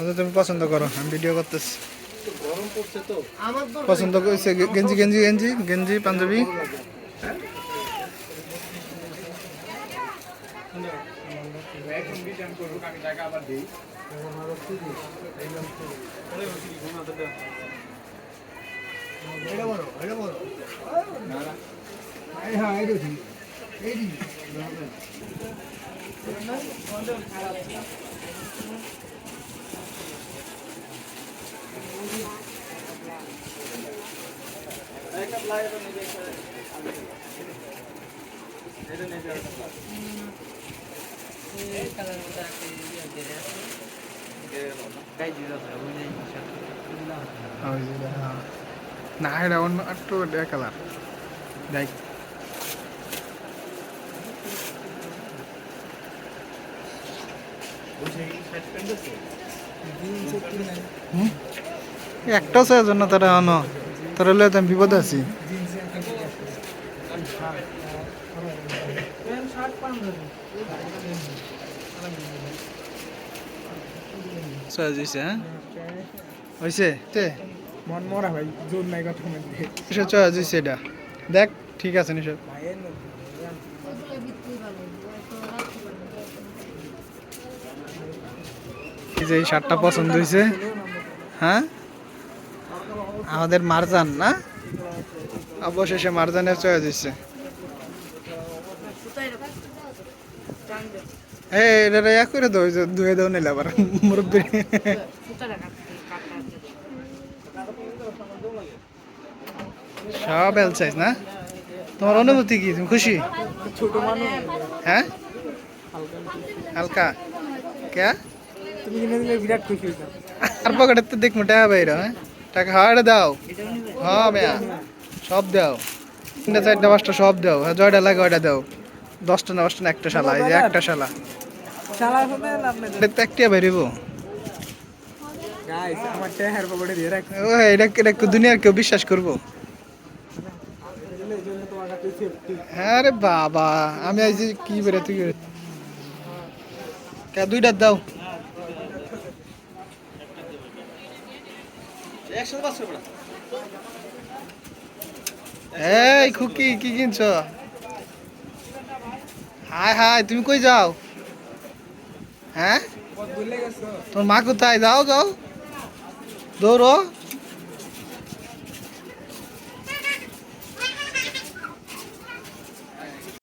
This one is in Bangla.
আচ্ছা তুমি পছন্দ করো আমি ভিডিও করতেছি। পছন্দ করছে গেঞ্জি গেঞ্জি গেঞ্জি গেঞ্জি পাঞ্জাবি। আমি টাকা আবার দিই এটা বড় এটা বড় হ্যাঁ এটা ঠিক এইটি ওই যে, হ্যাঁ। না এটা অন্য একটু কালার দেখ? একটাও চাই জন্য তারা অন তারা তো আমি বিপদে আছি। হয়েছে হ্যাঁ? মন মরা ভাই জোর নাই কথা মধ্যে নিশ্চয় চয়েস হয়েছে এটা। দেখ ঠিক আছে নিশ্চয় ভাইয়ের এই যে এই শার্টটা পছন্দ হয়েছে হ্যাঁ? আমাদের মারজান না? অবশেষে মারজানের চয়েস দিচ্ছে এটা ইয়া করে ধুয়ে দাও নিলে আবার মুরব্বী। সব এল সাইজ না? তোমার অনুভূতি কি? তুমি খুশি? হ্যাঁ? হালকা। কে? তুমি কিনে দিলে বিরাট খুশি হইতাম। আর পকেটে তো দেখব টাকা বাইরে হ্যাঁ? টাকা হাওয়াটা দাও। হ্যাঁ মেয়া সব দাও। তিনটা চারটা পাঁচটা সব দাও। হ্যাঁ জয়টা লাগে ওইটা দাও। দশটা না দশটা না একটা শালা এই যে একটা শালা। এটা কি দুনিয়ার কেউ বিশ্বাস করব? হ্যাঁ রে বাবা আমি আজ কি বেরে তুই বেরে দুইটা দাও। এই খুকি, কি কিনছ? হাই হাই, তুমি কই যাও? হ্যাঁ? তোর মা কোথায়? যাও যাও। দৌড়ো।